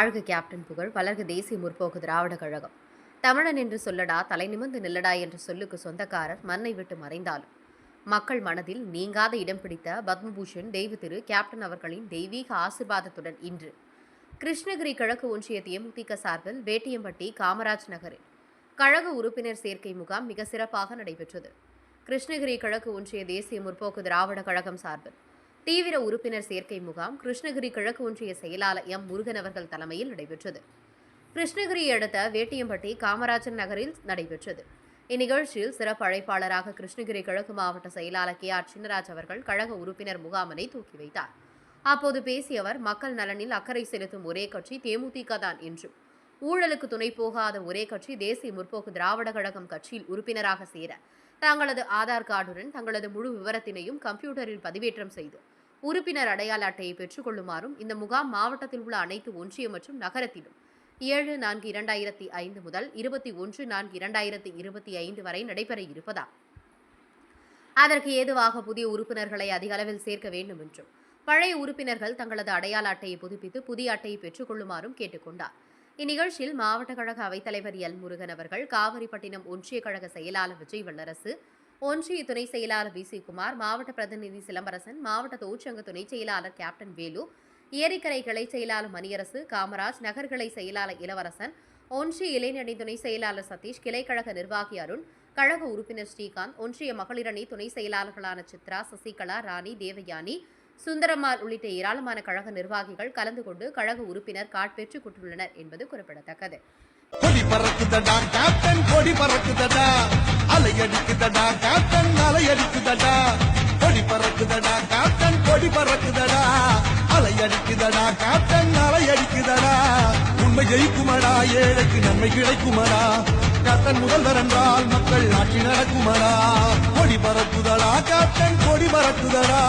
வாழ்க கேப்டன் புகழ் வளர்க தேசிய முற்போக்கு திராவிட கழகம். தமிழன் என்று சொல்லடா தலை நிமிர்ந்து நில்லடா என்ற சொல்லுக்கு சொந்தக்காரர் மண்ணை விட்டு மறைந்தாலும். மக்கள் மனதில் நீங்காத இடம் பிடித்த பத்மபூஷன் தெய்வ திரு கேப்டன் அவர்களின் தெய்வீக ஆசிர்வாதத்துடன் இன்று. கிருஷ்ணகிரி கிழக்கு ஒன்றிய தேமுதிக சார்பில் வேட்டியம்பட்டி காமராஜ் நகரில். கழக உறுப்பினர் சேர்க்கை முகாம் மிக சிறப்பாக நடைபெற்றது. கிருஷ்ணகிரி கிழக்கு ஒன்றிய தேசிய முற்போக்கு திராவிட கழகம் சார்பில் தீவிர உறுப்பினர் சேர்க்கை முகாம் கிருஷ்ணகிரி கிழக்கு ஒன்றிய செயலாளர் எம் முருகன் அவர்கள் தலைமையில் நடைபெற்றது. கிருஷ்ணகிரியை அடுத்த வேட்டியம்பட்டி காமராஜர் நகரில் நடைபெற்றது. இந்நிகழ்ச்சியில் சிறப்பு அழைப்பாளராக கிருஷ்ணகிரி கிழக்கு மாவட்ட செயலாளர் கே ஆர் சின்னராஜ் அவர்கள் கழக உறுப்பினர் முகாமினை தூக்கி வைத்தார். அப்போது பேசிய அவர் மக்கள் நலனில் அக்கறை செலுத்தும் ஒரே கட்சி தேமுதிக தான் என்றும் ஊழலுக்கு துணை போகாத ஒரே கட்சி தேசிய முற்போக்கு திராவிட கழகம் கட்சியில் உறுப்பினராக சேர தங்களது ஆதார் கார்டுடன் தங்களது முழு விவரத்தினையும் கம்ப்யூட்டரில் பதிவேற்றம் செய்து உறுப்பினர் அடையாள அட்டையை பெற்றுக்கொள்ளுமாறும் இந்த முகாம் மாவட்டத்தில் உள்ள அனைத்து ஒன்றியம் மற்றும் நகரத்திலும் ஏழு நான்கு இரண்டாயிரத்தி ஐந்து முதல் இருபத்தி ஒன்று நான்கு இரண்டாயிரத்தி இருபத்தி ஐந்து வரை நடைபெற இருப்பதா அதற்கு ஏதுவாக புதிய உறுப்பினர்களை அதிக அளவில் சேர்க்க வேண்டும் என்றும் பழைய உறுப்பினர்கள் தங்களது அடையாள அட்டையை புதுப்பித்து புதிய அட்டையை பெற்றுக்கொள்ளுமாறும் கேட்டுக்கொண்டார் இந்நிகழ்ச்சியில் மாவட்ட கழக அவைத்தலைவர் எல் முருகன் அவர்கள் காவிரிப்பட்டினம் ஒன்றிய கழக செயலாளர் விஜய் வல்லரசு ஒன்றிய துணை செயலாளர் வி குமார் மாவட்ட பிரதிநிதி சிலம்பரசன் மாவட்ட தொழிற்சங்க துணை செயலாளர் கேப்டன் வேலு ஏரிக்கரை கிளை செயலாளர் மணியரசு காமராஜ் நகர்கிளை செயலாளர் இளவரசன் ஒன்றிய இளைஞரணி துணை செயலாளர் சதீஷ் கிளைக்கழக நிர்வாகி அருண் கழக உறுப்பினர் ஸ்ரீகாந்த் ஒன்றிய மகளிரணி துணை செயலாளர்களான சித்ரா சசிகலா ராணி தேவயானி சுந்தரம்மாள் உள்ளிட்ட ஏராளமான கழக நிர்வாகிகள் கலந்து கொண்டு கழக உறுப்பினர் காட் பெற்றுக் கொண்டுள்ளனர் என்பது குறிப்பிடத்தக்கது. கொடி பறக்குதடா கேப்டன் கொடி பறக்குதடா. அலை கேப்டன் அலை கொடி பறக்குதடா கேப்டன் கொடி பறக்குதடா. அலை கேப்டன் அலை உண்மை ஜெயிக்குமடா ஏழைக்கு நன்மை கிடைக்குமடா. கேப்டன் முதல்வர் என்றால் மக்கள் ஆட்சி நடக்குமடா. கொடி பறக்குதடா கேப்டன் கொடி பறக்குதடா.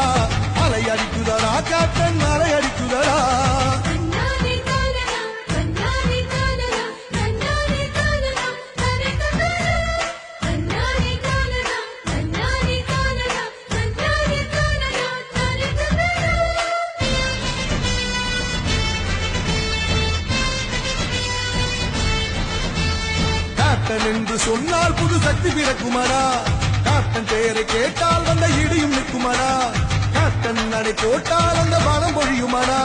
காத்தன் என்று சொன்னால் புது சக்தி பிறக்குமடா? காட்டன் பெயரை கேட்டால் வந்த இடியும் நிற்குமடா? காத்தன் நடை போட்டால் அந்த பணம் பொழியுமடா?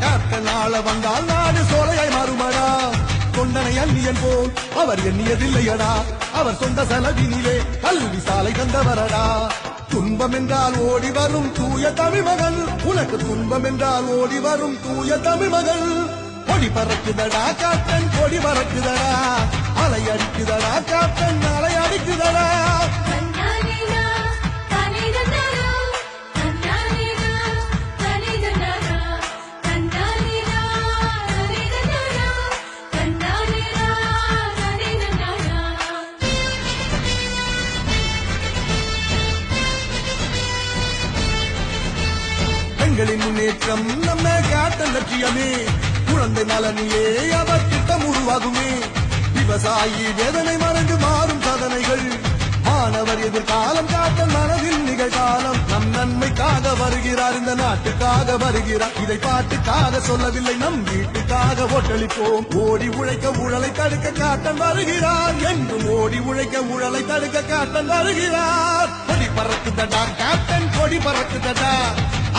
காத்தன் ஆள வந்தால் நாடு சோலையாய் மாறுமடா? கொண்டனை அந்நியன் போல் அவர் எண்ணியதில்லையடா. அவர் சொந்த செலவினிலே கல்வி சாலை தந்தவரடா. துன்பம் என்றால் ஓடி வரும் தூய தமிழ் மகள். உனக்கு துன்பம் என்றால் ஓடி வரும் தூய தமிழ் மகள். கொடி பறக்குதடா காட்டன் கொடி பறக்குதடா. பெண்களின் முன்னேற்றம் நம்ம காட்டன் லட்சியமே. குழந்தை நலனிலே அவர் திட்டம் உருவாகுமே. விவசாயி வேதனை மறந்து மாறும் சாதனைகள். மாணவர் எதிர்காலம் காட்டன் மனதில் நிகழ்காலம். நம் நன்மைக்காக வருகிறார் இந்த நாட்டுக்காக வருகிறார். இதை பாட்டுக்காக சொல்லவில்லை நம் வீட்டுக்காக ஒட்டளிப்போம் ஓடி உழைக்க ஊழலை தடுக்க காட்டன் வருகிறார். என்றும் ஓடி உழைக்க ஊழலை தடுக்க காட்டன் வருகிறார். கொடி பறக்குதடா கேப்டன் கொடி பறக்குதடா.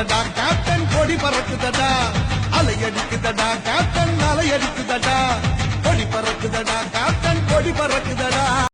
அடிக்குதடா பறக்குதடா கேப்டன் கொடி பறக்குதடா. அலை அடிக்குதடா கேப்டன் அலை அடிக்குதடா கொடி பறக்குதடா கேப்டன் கொடி பறக்குது